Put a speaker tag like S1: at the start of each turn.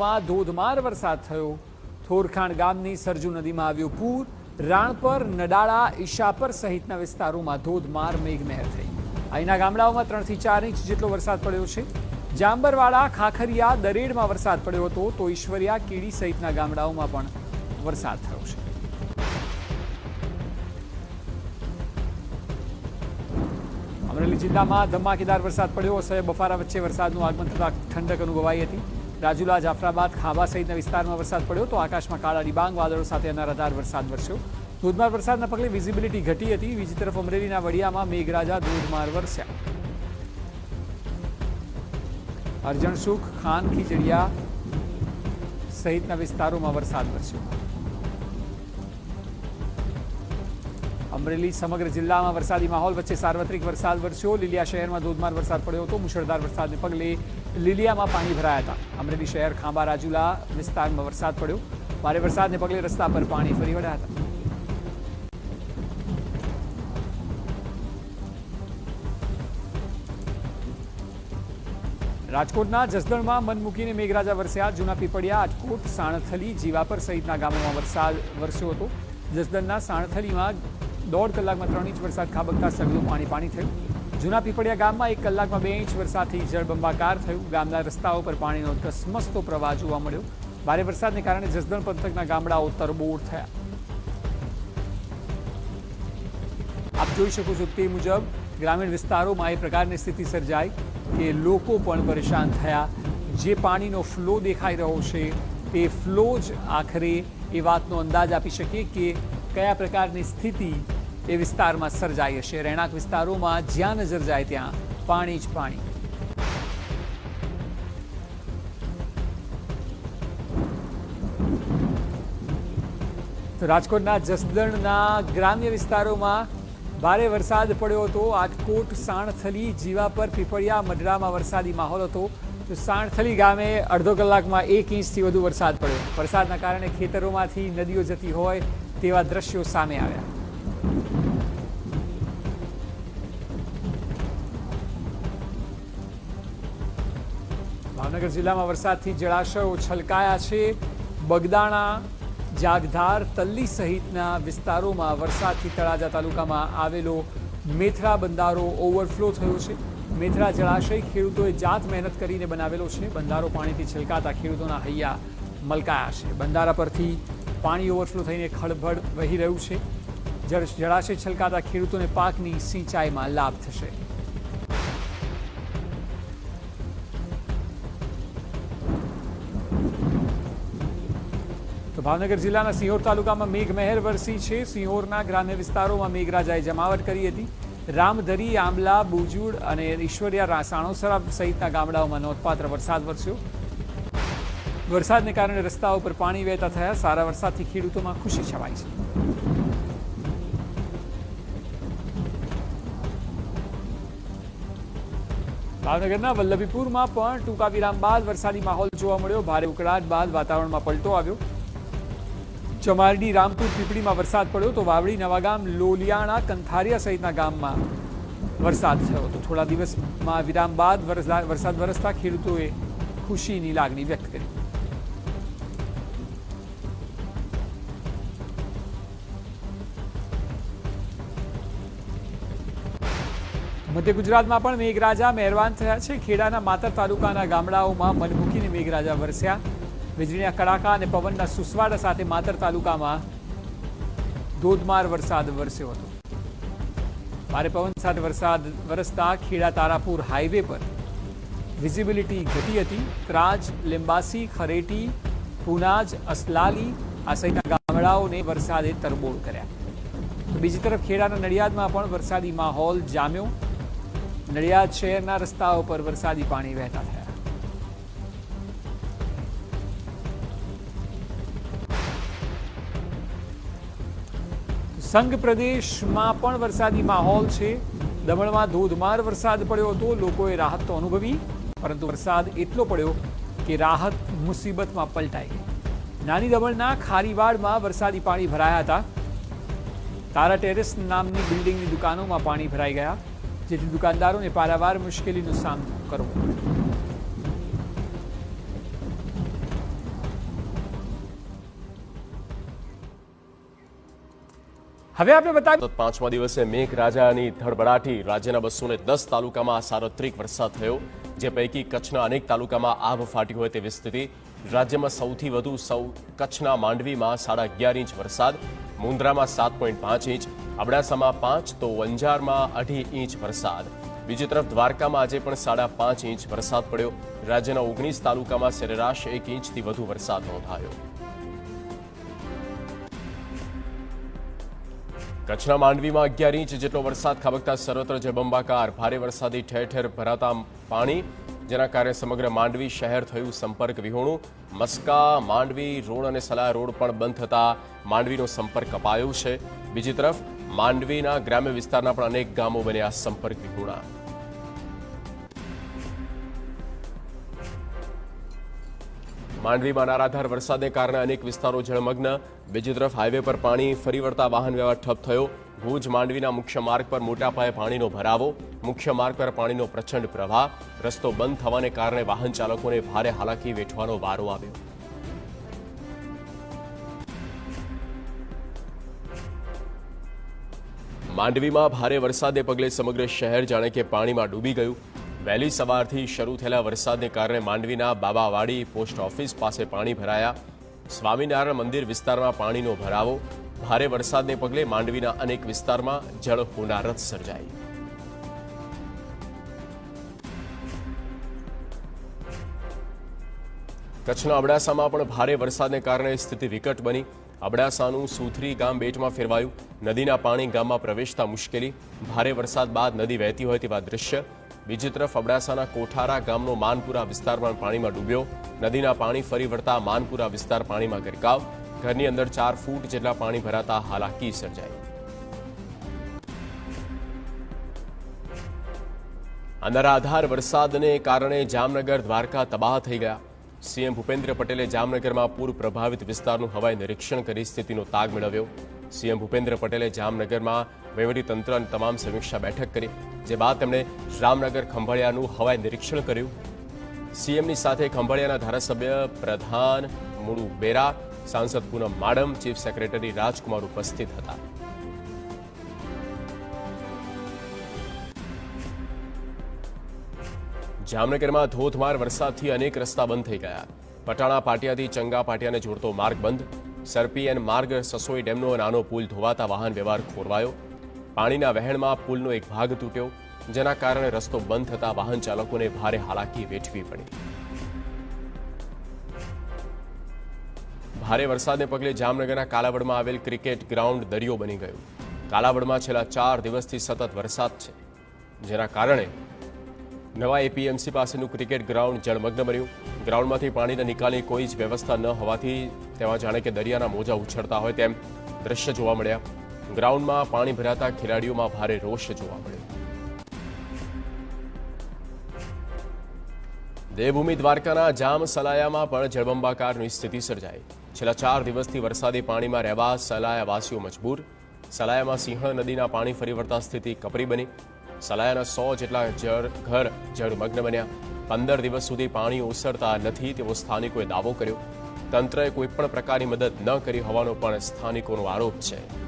S1: માં ધોધમાર વરસાદ થયો. થોરખાણ ગામની સરજુ નદીમાં આવ્યું પૂર. રાણપર નડાળા ઈશાપર સહિતના વિસ્તારોમાં ધોધમાર મેઘમહેર થઈ. અહીંના ગામડાઓમાં ત્રણથી ચાર ઇંચ જેટલો વરસાદ પડ્યો છે. જાંબરવાડા ખાખરિયા દરેડમાં વરસાદ પડ્યો હતો, તો ઈશ્વરિયા, કીડી સહિતના ગામડાઓમાં પણ વરસાદ થયો છે. અમરેલી જિલ્લામાં ધમાકેદાર વરસાદ પડ્યો. અસહ્ય બફારા વચ્ચે વરસાદનું આગમન થતાં ઠંડક અનુભવાઈ હતી. રાજુલા, જાફરાબાદ ખાંભા સહિતના વિસ્તારમાં વરસાદ પડ્યો તો આકાશમાં કાળા ડિબાંગ, વાદળો સાથે અનરાધાર વરસાદ વરસ્યો. ધોધમાર વરસાદના પગલે વિઝિબિલિટી ઘટી હતી. બીજી તરફ અમરેલીના વડિયામાં મેઘરાજા ધોધમાર વરસ્યા. અરજણ સુખ, ખાન ખીચડિયા સહિતના વિસ્તારોમાં વરસાદ વરસ્યો. અમરેલી સમગ્ર જિલ્લામાં વરસાદી માહોલ વચ્ચે સાર્વત્રિક વરસાદ વરસ્યો. લીલિયા શહેરમાં ધોધમાર વરસાદ પડ્યો હતો. મુશળધાર વરસાદને પગલે લીલિયામાં પાણી ભરાયા હતા. અમરેલી શહેર ખાંબા રાજુલા વિસ્તારમાં વરસાદ પડ્યો. ભારે વરસાદને પગલે રસ્તા પર પાણી ફરી વળ્યા હતા. રાજકોટના જસદણમાં મન મૂકીને મેઘરાજા વરસ્યા. જૂના પીપળિયા આજકોટ સાણથલી, જીવાપર સહિતના ગામોમાં વરસાદ વરસ્યો હતો. જસદણના સાણથલીમાં દોઢ કલાકમાં ત્રણ ઇંચ વરસાદ ખાબકતા સગલું પાણી પાણી થયું. જૂના પીપળિયા ગામમાં એક કલાકમાં બે ઇંચ વરસાદથી જળબંબાકાર થયું. ગામના રસ્તાઓ પર પાણીનો ધસમસતો પ્રવાહ જોવા મળ્યો. ભારે વરસાદને કારણે જસદણ પંથકના ગામડાઓ તરબોળ થયા. આપ જોઈ શકો છો તે મુજબ ગ્રામીણ વિસ્તારોમાં એ પ્રકારની સ્થિતિ સર્જાઈ કે લોકો પણ પરેશાન થયા. જે પાણીનો ફ્લો દેખાઈ રહ્યો છે, તે ફ્લો જ આખરે એ વાતનો અંદાજ આપી શકે કે કયા પ્રકારની સ્થિતિ એ વિસ્તારમાં સર્જાઈ હશે? રહેણાંક વિસ્તારોમાં જ્યાં નજર જાય ત્યાં પાણી જ પાણી. રાજકોટના જસદણના ગ્રામ્ય વિસ્તારોમાં ભારે વરસાદ પડ્યો હતો. આજકોટ સાણથલી જીવા પર પીપળિયા મઢડામાં વરસાદી માહોલ હતો. તો સાણથલી ગામે અડધો કલાકમાં એક ઇંચથી વધુ વરસાદ પડ્યો. વરસાદના કારણે ખેતરોમાંથી નદીઓ જતી હોય તેવા દ્રશ્યો સામે આવ્યા. ભાવનગર જિલ્લામાં વરસાદથી જળાશયો છલકાયા છે. બગદાણા, જાગધાર, તલ્લી સહિતના વિસ્તારોમાં વરસાદથી તળાજા તાલુકામાં આવેલો મેથરા બંધારો ઓવરફ્લો થયો છે. મેથરા જળાશય ખેડૂતોએ જાત મહેનત કરીને બનાવેલો છે. બંધારો પાણીથી છલકાતા ખેડૂતોના હૈયા મલકાયા છે. બંધારા પરથી પાણી ઓવરફ્લો થઈને ખળભળ વહી રહ્યું છે. જળાશય છલકાતા ખેડૂતોને પાકની સિંચાઈમાં લાભ થશે. તો ભાવનગર જિલ્લાના સિંહોર તાલુકામાં મેઘમહેર વરસી છે. સિંહોરના ગ્રામ્ય વિસ્તારોમાં મેઘરાજાએ જમાવટ કરી હતી. રામધરી, આંબલા, બુજુડ અને ઈશ્વરિયા સાણોસરા સહિતના ગામડાઓમાં નોંધપાત્ર વરસાદ વરસ્યો. વરસાદને કારણે રસ્તાઓ પર પાણી વહેતા થયા. સારા વરસાદથી ખેડૂતોમાં ખુશી છવાઈ છે. ભાવનગરના વલ્લભીપુરમાં પણ ટૂંકા વિરામ બાદ વરસાદી માહોલ જોવા મળ્યો. ભારે ઉકળાટ બાદ વાતાવરણમાં પલટો આવ્યો. ચમારડી રામપુર પીપળીમાં વરસાદ પડ્યો તો વાવડી નવાગામ લોલિયાણા કંથારિયા સહિતના ગામમાં વરસાદ થયો તો થોડા દિવસમાં વિરામ બાદ વરસા- વરસાદ વરસતા ખેડૂતોએ ખુશીની લાગણી વ્યક્ત કરી. મધ્ય ગુજરાતમાં પણ મેઘરાજા મહેરબાન થયા છે. ખેડાના માતર તાલુકાના ગામડાઓમાં મન મેઘરાજા વરસ્યા. વીજળીના કડાકા અને પવનના સુસવાડા સાથે માતર તાલુકામાં ધોધમાર વરસાદ વરસ્યો હતો. ભારે પવન સાથે વરસાદ વરસતા ખેડા તારાપુર હાઈવે પર વિઝિબિલિટી ઘટી હતી. ત્રાજ, લિંબાસી, ખરેટી, પુનાજ, અસલાલી આ સહિતના ગામડાઓને વરસાદે તરબોળ કર્યા. બીજી તરફ ખેડાના નડિયાદમાં પણ વરસાદી માહોલ જામ્યો. નડિયાદ શહેરના રસ્તાઓ પર વરસાદી પાણી વહેતા થયા. સંઘ પ્રદેશમાં પણ વરસાદી માહોલ છે. દમણમાં ધોધમાર વરસાદ પડ્યો હતો. લોકોએ રાહત તો અનુભવી, પરંતુ વરસાદ એટલો પડ્યો કે રાહત મુસીબતમાં પલટાઈ ગઈ. નાની દમણના ખારીવાડમાં વરસાદી પાણી ભરાયા હતા. તારા ટેરેસ નામની બિલ્ડિંગની દુકાનોમાં પાણી ભરાઈ ગયા. જેથી દુકાનદારોને પારાવાર મુશ્કેલીનો સામનો કરવો હવે આપણે બતાવી
S2: પાંચમા દિવસે મેઘરાજાની ધડબડાટી રાજ્યના બસો ને દસ તાલુકામાં સાર્વત્રિક વરસાદ થયો, જે પૈકી કચ્છના અનેક તાલુકામાં આભ ફાટી હોય તેવી સ્થિતિ. રાજ્યમાં સૌથી વધુ સૌ કચ્છના માંડવીમાં સાડા અગિયાર ઇંચ વરસાદ મુન્દ્રામાં સાત પોઈન્ટ પાંચ ઇંચ અબડાસામાં પાંચ તો વંજારમાં અઢી ઇંચ વરસાદ. બીજી તરફ દ્વારકામાં આજે પણ સાડા પાંચ ઇંચ વરસાદ પડ્યો. રાજ્યના ઓગણીસ તાલુકામાં સરેરાશ એક ઇંચથી વધુ વરસાદ નોંધાયો. કચ્છના માંડવીમાં અગિયાર ઇંચ જેટલો વરસાદ ખાબકતા સર્વત્ર જબંબાકાર ભારે વરસાદી ઠેર ઠેર ભરાતા પાણી, જેના કારણે સમગ્ર માંડવી શહેર થયું સંપર્ક વિહોણું. મસ્કા, માંડવી રોડ અને સલાહ રોડ પણ બંધ થતા માંડવીનો સંપર્ક કપાયો છે. બીજી તરફ માંડવીના ગ્રામ્ય વિસ્તારના પણ અનેક ગામો બન્યા સંપર્ક વિહોણા માંડવીમાં નારાધાર વરસાદને કારણે અનેક વિસ્તારો જળમગ્ન. બીજી તરફ હાઈવે પર પાણી, ફરી વળતા વાહન વ્યવહાર ઠપ થયો. ભુજ માંડવીના મુખ્ય માર્ગ પર મોટા પાયે પાણીનો ભરાવો. મુખ્ય માર્ગ પર પાણીનો પ્રચંડ પ્રવાહ. રસ્તો બંધ થવાને કારણે વાહન ચાલકોને ભારે હાલાકી વેઠવાનો વારો આવ્યો. માંડવીમાં ભારે વરસાદને પગલે સમગ્ર શહેર જાણે કે પાણીમાં ડૂબી ગયું. વહેલી સવારથી શરૂ થયેલા વરસાદને કારણે માંડવીના બાબાવાડી પોસ્ટ ઓફિસ પાસે પાણી ભરાયા. સ્વામિનારાયણ મંદિર વિસ્તારમાં પાણીનો ભરાવો. ભારે વરસાદને પગલે માંડવીના અનેક વિસ્તારમાં જળ હોનારત સર્જાઈ. કચ્છના અબડાસામાં પણ ભારે વરસાદને કારણે સ્થિતિ વિકટ બની. અબડાસાનું સુથરી ગામ બેટમાં ફેરવાયું. નદીના પાણી ગામમાં પ્રવેશતા મુશ્કેલી. ભારે વરસાદ બાદ નદી વહેતી હોય તેવા દ્રશ્ય. બીજી તરફ અબડાસાના કોઠારા ગામનો માનપુરા વિસ્તાર પણ પાણીમાં ડૂબ્યો. નદીના પાણી ફરી વળતા માનપુરા વિસ્તાર પાણીમાં ગરકાવ. ઘરની અંદર ચાર ફૂટ જેટલા પાણી ભરાતા હાલાકી સર્જાઈ. અનરાધાર વરસાદને કારણે જામનગર દ્વારકા તબાહ થઈ ગયા. સીએમ ભૂપેન્દ્ર પટેલે જામનગરમાં પૂર પ્રભાવિત વિસ્તારનું હવાઈ નિરીક્ષણ કરી સ્થિતિનો તાગ મેળવ્યો. સીએમ ભૂપેન્દ્ર પટેલે જામનગરમાં વહીવટીતંત્ર અને તમામ સમીક્ષા બેઠક કરી, જે બાદ તેમણે રામનગર ખંભાળિયાનું હવાઈ નિરીક્ષણ કર્યું. સીએમની સાથે ખંભાળિયાના ધારાસભ્ય પ્રધાન મુળુ બેરા, સાંસદ પૂનમ માડમ, ચીફ સેક્રેટરી રાજકુમાર ઉપસ્થિત હતા. જામનગરમાં ધોધમાર વરસાદથી અનેક રસ્તા બંધ થઈ ગયા. પટાણા, પાટિયાથી ચંગા પાટિયાને જોડતો માર્ગ બંધ. સરપી એન માર્ગ સસોઈ ડેમનો નાનો પુલ ધોવાતા વાહન વ્યવહાર ખોરવાયો. પાણીના વહેણમાં પુલનો એક ભાગ તૂટ્યો, જેના કારણે રસ્તો બંધ થતા વાહન ચાલકોને ભારે હાલાકી વેઠવી પડી. ભારે વરસાદને પગલે જામનગરના કાલાવડમાં આવેલ ક્રિકેટ ગ્રાઉન્ડ દરિયો બની ગયું. કાલાવડમાં છેલ્લા ચાર દિવસથી સતત વરસાદ છે, જેના કારણે નવા એપીએમસી પાસેનું ક્રિકેટ ગ્રાઉન્ડ જળમગ્ન બન્યું. ગ્રાઉન્ડમાંથી પાણીના નિકાલની કોઈ જ વ્યવસ્થા ન હોવાથી તેમાં જાણે કે દરિયાના મોજા ઉછળતા હોય તેમ દ્રશ્ય જોવા મળ્યા. ગ્રાઉન્ડમાં પાણી ભરાતા ખેલાડીઓમાં ભારે રોષ જોવા મળ્યો. દેવભૂમિ દ્વારકાના જામ સલાયામાં પણ જળબંબાકારની સ્થિતિ સર્જાઈ. છેલ્લા ચાર દિવસથી વરસાદી પાણીમાં રહેવા સલાયાવાસીઓ મજબૂર. સલાયામાં સિંહ નદીના પાણી ફરી વળતા સ્થિતિ કપરી બની. સલાયાના સો જેટલા ઘર જળમગ્ન બન્યા. પંદર દિવસ સુધી પાણી ઓસરતા નથી તેવો સ્થાનિકોએ દાવો કર્યો. તંત્રએ કોઈપણ પ્રકારની મદદ ન કરી હોવાનો પણ સ્થાનિકોનો આરોપ છે.